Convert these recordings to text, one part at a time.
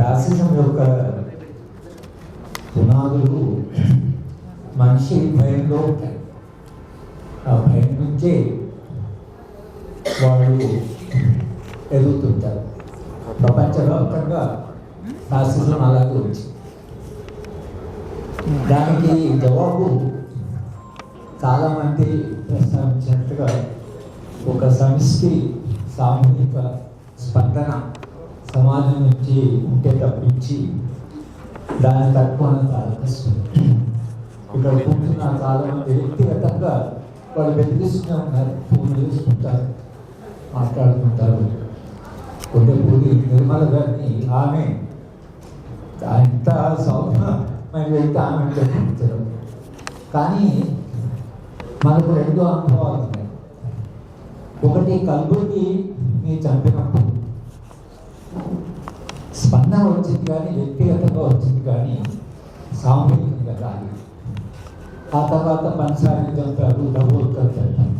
Fascism యొక్క పునాదులు మనిషి భయంలో ఉంటాయి. ఆ భయం నుంచే వాళ్ళు ఎదుగుతుంటారు. ప్రపంచవ్యాప్తంగా ఫ్యాసిజం అలాగే వచ్చింది దానికి జవాబు చాలామంది ప్రస్తావించినట్టుగా ఒక సమిష్టి సామూహిక స్పందన సమాజం నుంచి ఉంటే తప్పించి దాని తక్కువ చాలా కష్టం ఇక్కడ కూర్చున్న చాలా మంది వ్యక్తిగతంగా వాళ్ళు బెదిరిస్తూనే ఉన్నారు ఫోన్ చేసుకుంటారు మాట్లాడుకుంటారు కొద్దిపూడి నిర్మల గారిని ఆమె అంత సౌమ్యమైన వ్యక్తి ఆమె చెప్పించారు కానీ మనకు రెండు అనుభవాలు ఉన్నాయి. ఒకటి కల్బుర్గి నీ చంపినప్పుడు స్పందన వచ్చింది కానీ వ్యక్తిగతంగా వచ్చింది కానీ సామూహికంగా రాలి ఆ తర్వాత పంచాయతీ చంపారు డబోల్కర్ చంపారు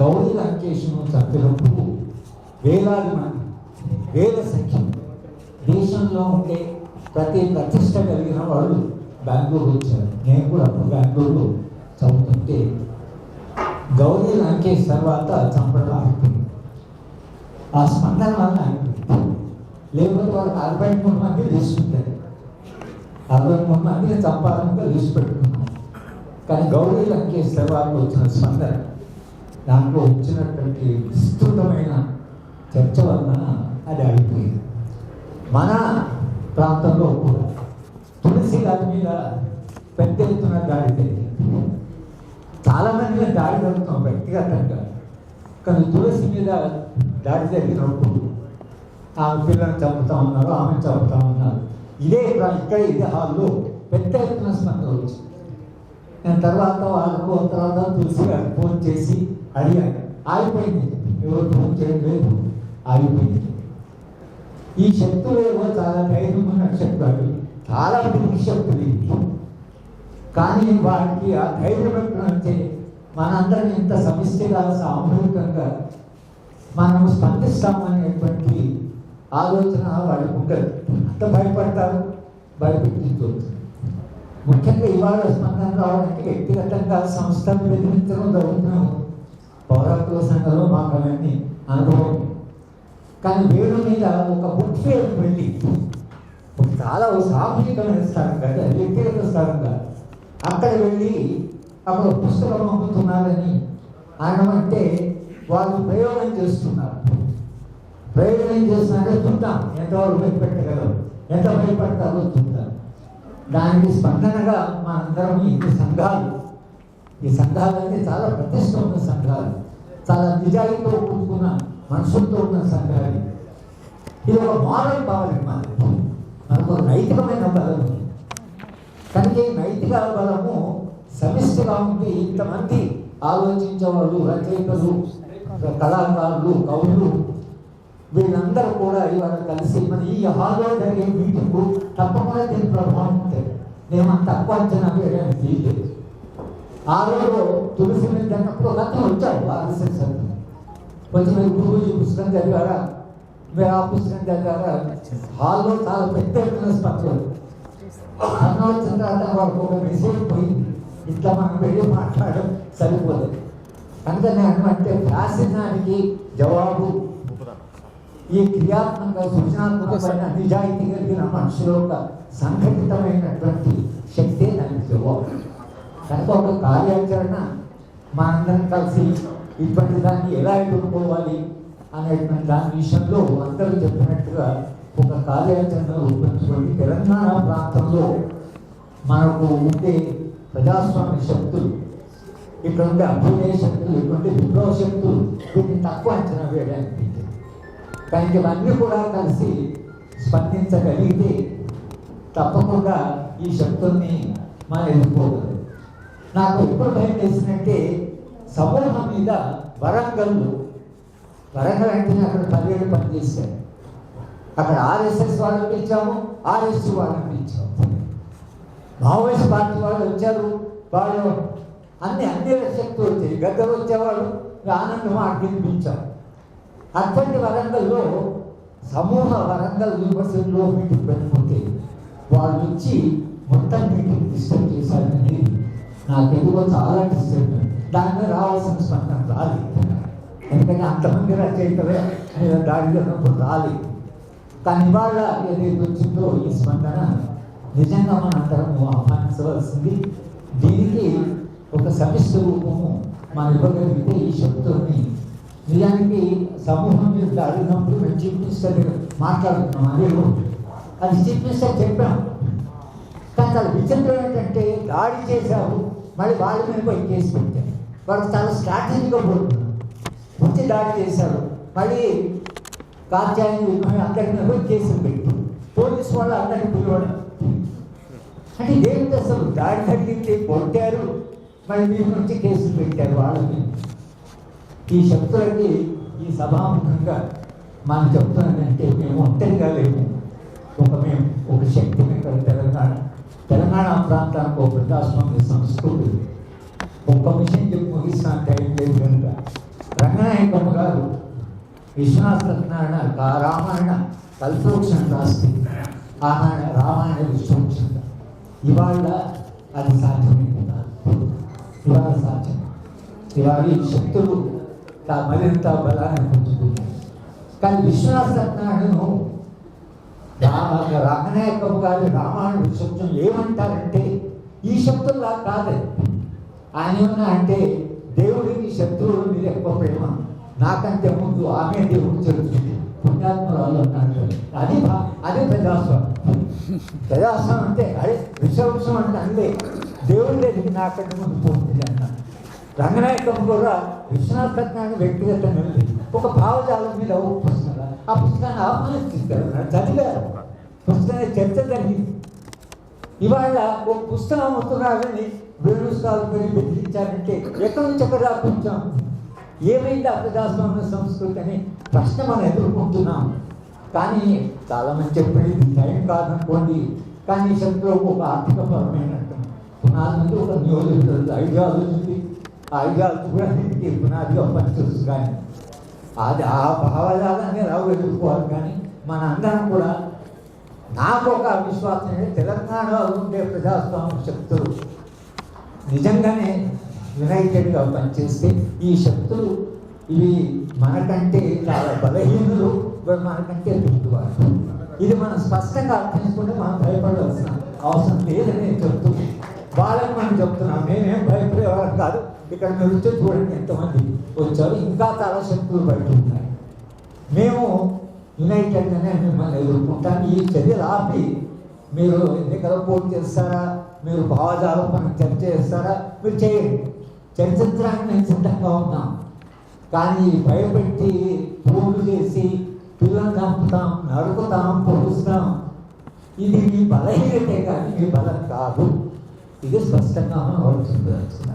గౌరీ లంకేష్ను చంపినప్పుడు వేలాది మంది వేల సంఖ్య దేశంలో ఉండే ప్రతి ప్రతిష్ట కలిగిన వాళ్ళు బెంగళూరు వచ్చారు. నేను కూడా అప్పుడు బెంగళూరులో చదువుతుంటే గౌరీ లంకేష్ తర్వాత చంపడం ఆగిపోయింది. ఆ స్పందన వల్ల ఆగిపోయింది. లేకపోతే వాళ్ళకి అరవై మూడు తీసుకుంటారు అరవై మూడు మందిని చంపాలని లిస్ట్ కానీ గౌరీ లంకేశ్వర తర్వాత వచ్చిన స్పందన దాంట్లో వచ్చినటువంటి విస్తృతమైన చర్చ వలన అది అయిపోయింది మన ప్రాంతంలో కూడా తులసి దాని మీద పెద్ద ఎత్తున దాడి జరిగింది. చాలా మంది దాడి జరుగుతాం వ్యక్తిగతంగా. కానీ తులసి మీద దాడి జరిగినప్పుడు ఆమె పిల్లల్ని చంపుతా ఉన్నారు ఆమె చంపుతా ఉన్నారు. ఇదే ఇక్కడ ఇదే హాల్లో పెద్ద ఎత్తున స్పందన వచ్చింది నేను తర్వాత వాళ్ళకు తర్వాత తులసి ఫోన్ చేసి అడిగాను ఆగిపోయింది. ఎవరు ఫోన్ చేయలేదు ఆగిపోయింది. ఈ శక్తులు ఏవో చాలా ధైర్యం ఉన్న చాలా మంది శక్తులు ఇవి. కానీ వాటికి ఆ ధైర్యం ఎప్పుడంటే మనందరం ఇంత సమిష్టిగా సామూహికంగా మనం స్పందిస్తామనేటువంటి ఆలోచన వాళ్ళకి ఉండదు అంత భయపడతారు. భయపెట్టించవచ్చు ముఖ్యంగా ఇవాళ స్పందన రావడానికి వ్యక్తిగతంగా సంస్థలు బెదిరించడం జరుగుతున్నాము పౌరాత్వ సంఘంలో మాకు అవన్నీ అనుభవం. కానీ వేడు మీద ఒక బుక్ ఫేర్ వెళ్ళి చాలా ఒక సామూహికమైన స్థలం కదా వ్యక్తిగత స్థానం కాదు. అక్కడ వెళ్ళి అక్కడ పుస్తకం అమ్ముతున్నారని అనమంటే వాళ్ళు ప్రయోగం చేస్తున్నారు. ప్రయోజనం చేస్తున్నారంటే చూద్దాం ఎంతవరకు భయపెట్టగలం ఎంత భయపడతారో చూద్దాం దానికి స్పందనగా మా అందరం ఈ సంఘాలు ఈ సంఘాలు అంటే చాలా ప్రతిష్ట ఉన్న సంఘాలు చాలా నిజాయితీతో కూడుకున్న మనసులతో ఉన్న సంఘాలు. ఇది ఒక మారల్ పవర్ మాది. మనకు నైతికమైన బలం కనుక ఈ నైతిక బలము సమిష్టిగా ఉండి ఇంతమంది ఆలోచించేవాళ్ళు రచయితలు కళాకారులు కవులు వీళ్ళందరూ కూడా ఇవాళ కలిసి మన ఈ హాల్లో జరిగే మీటింగ్ తప్పకుండా దీని ప్రభావం ఉంటుంది. మేము అంత తక్కువ అంచనా వేయడానికి వీల్లేదు ఆ రోజు తులసి మీద అన్నప్పుడు ఒక అతను వచ్చాడు ఆర్ఎస్ఎస్ అతను కొంచెం మీరు గురువుజీ పుస్తకం చదివారా? మీరు ఆ పుస్తకం చదివారా? హాల్లో చాలా పెద్ద ఎత్తున స్పందన అన్న వచ్చిన తర్వాత వాళ్ళకు ఒక మెసేజ్ పోయింది. ఇట్లా మనం వెళ్ళి మాట్లాడడం సరిపోదు. అందుకని నేను అంటే ఫ్యాసిజానికి జవాబు ఈ క్రియాత్మక సృజనాత్మకమైన నిజాయితీ కలిగిన మనుషుల యొక్క సంఘటితమైనటువంటి శక్తే జవాబు కనుక ఒక కార్యాచరణ మనందరం కలిసి ఇటువంటి దాన్ని ఎలా ఎదుర్కోవాలి అనేటువంటి దాని విషయంలో అందరూ చెప్పినట్టుగా ఒక కార్యాచరణ రూపొందించుకొని తెలంగాణ ప్రాంతంలో మనకు ఉండే ప్రజాస్వామ్య శక్తులు ఇక్కడ ఉండే అభ్యుదయ శక్తులు ఉండే విప్లవ శక్తులు వీటిని తక్కువ అంచనా వేయడానికి కానీ ఇవన్నీ కూడా కలిసి స్పందించగలిగితే తప్పకుండా ఈ శక్తుల్ని మనం ఎదుర్కోగలం నాకు ఎప్పుడు భయం వేసినట్టే సమూహం మీద వరంగల్లు వరంగల్ అంటే అక్కడ పదిహేడు పనిచేశాను అక్కడ ఆర్ఎస్ఎస్ వాళ్ళని పిలిచాము ఆర్ఎస్ వాళ్ళని పిలిచాము. మావోయిస్ట్ పార్టీ వాళ్ళు వచ్చారు వాళ్ళు అన్ని అన్ని శక్తులు వచ్చాయి. గద్దరు వచ్చేవాళ్ళు ఆనందం ఆడికి పిలిచాము అటువంటి వరంగల్లో సమూహ వరంగల్ యూనివర్సిటీలో మీటింగ్ పెట్టుకుంటే వాళ్ళు వచ్చి మొత్తం మీటింగ్ డిస్టర్బ్ చేశారని నాకు ఎందుకో చాలా డిస్టర్బ్ దాని మీద రావాల్సిన స్పందన రాలేదు. ఎందుకంటే అంతమంది రచయితలే నేను దాడిలో ఉన్నప్పుడు రాలేదు. కానీ ఇవాళ ఏదైతే వచ్చిందో ఈ స్పందన నిజంగా మనందరం ఆహ్వానించవలసింది. దీనికి ఒక సమిష్ట రూపము మనం ఇవ్వగలిగితే ఈ శబ్దాన్ని నిజానికి సమూహం మీద అడిగినప్పుడు మేము చీఫ్ మినిస్టర్ మాట్లాడుతున్నాం అదే అది చీఫ్ మినిస్టర్ చెప్పాం. కానీ చాలా విచిత్రం ఏంటంటే దాడి చేశావు మళ్ళీ వాళ్ళ మీద పోయి కేసు పెట్టారు వాళ్ళు చాలా స్ట్రాటజీగా పోతున్నారు. వచ్చి దాడి చేశారు. మళ్ళీ కార్యాలయం అందరి మీద పోయి కేసులు పెట్టి. పోలీసు వాళ్ళు అందరిని పిలవడం. అంటే ఇదేంటి అసలు దాడి జరిగింది? కొట్టారు. మళ్ళీ మీ నుంచి కేసులు పెట్టారు వాళ్ళని ఈ శక్తులకి ఈ సభాముఖంగా మనం చెప్తున్నదంటే మేము ఒంటరిగా లేము. ఒక మేము ఒక శక్తి ఇక్కడ తెలంగాణ. తెలంగాణ ప్రాంతానికి ఒక వృద్ధాశ్రమం సంస్కృతి. ఒక విషయం చెప్పి ముగిస్తాను టైం లేదు కనుక. రంగనాయకమ్మ గారు విశ్వనాథ సత్యనారాయణ కా- రామాయణ కల్పవృక్షం రాస్తే ఆనాయణ రామాయణ విశ్వవృక్షం. ఇవాళ అది సాధ్యమైంది? కాదు ఇవాళ సాధ్యం ఇవాళ ఈ శక్తులు మరింత బలాన్ని పుంజుకున్నాయి కానీ విశ్వనాథ సత్యనారాయణను రా- రంగనాయకమ్మ గారి రామాయణ విశ్వవృక్షం ఏమంటారంటే ఈ శబ్దంలా కాదు ఆయన ఏమన్నా అంటే దేవుడికి శత్రువులు మీరు ఎక్కువ ప్రేమ నాకంటే ముందు ఆమె దేవుడు జరుగుతుంది పుణ్యాత్మరాలు అన్నాడు అది అదే ప్రజాస్వామ్యం ప్రజాస్వామ్యం అంటే అదే విశ్వవృక్షం అంటే అందే దేవుడి దగ్గరికి నాకంటే ముందు పోతుంది అన్నాడు రంగనాయకం కూడా విశ్వనాథ సత్యనారాయణ వ్యక్తిగతం ఉంది ఒక భావజాలం మీద ఒక పుస్తకం. ఆ పుస్తకాన్ని ఆహ్వానిస్తారు చదివారు. పుస్తకాన్ని చర్చ జరిగింది. ఇవాళ ఒక పుస్తకం అమ్ముతున్నారని వేణుస్థాలు పెరిగి బెదిరించారంటే ఎక్కడి నుంచి ఎక్కడ రాకుంటాం ఏమైంది ఆ ప్రజాస్వామ్య సంస్కృతి అని ప్రశ్న మనం ఎదుర్కొంటున్నాం. కానీ చాలా మంది చెప్పండి టైం కాదనుకోండి. కానీ ఈ శక్తిలో ఒక ఆర్థిక పరమైన పునాది ఒక నియోజకవర్గ ఐడియాలజీ ఉంది ఆ ఐడియాలజీ కూడా దీనికి పనిచేస్తుంది కానీ అది ఆ భావజాలాన్ని రావు ఎదుర్కోవాలి కానీ మన అందరం కూడా నాకు ఒక విశ్వాసం తెలంగాణలో ఉండే ప్రజాస్వామ్య శక్తులు నిజంగానే యునైటెడ్గా పనిచేస్తే ఈ శక్తులు ఇవి మనకంటే చాలా బలహీనులు మనకంటే దుట్టువారు ఇది మనం స్పష్టంగా అర్థం చేసుకుంటే మనం భయపడవలసిన అవసరం లేదని నేను చెప్తున్నాను వాళ్ళని మనం చెప్తున్నాం మేమేం భయపడేవాళ్ళం కాదు ఇక్కడ మీరు వచ్చి చూడండి ఎంతమంది వచ్చారు ఇంకా చాలా శక్తులు బయట ఉన్నాయి. మేము యునైటెడ్గానే మిమ్మల్ని ఎదుర్కొంటాం. ఈ చర్యలు ఆపి మీరు ఎన్నికల పోటీ చేస్తారా మీరు భావజాలం భావజాలపన చర్చ చేస్తారా మీరు చేయండి. చర్చించడానికి మేము సిద్ధంగా ఉన్నాం. కానీ భయపెట్టి ఫోన్లు చేసి పిల్లలు చంపుతాం నడుపుతాం పొడుస్తాం. ఇది మీ బలహీనతే కానీ మీ బలం కాదు. ఇది స్పష్టంగా మనం ఆలోచించాల్సిన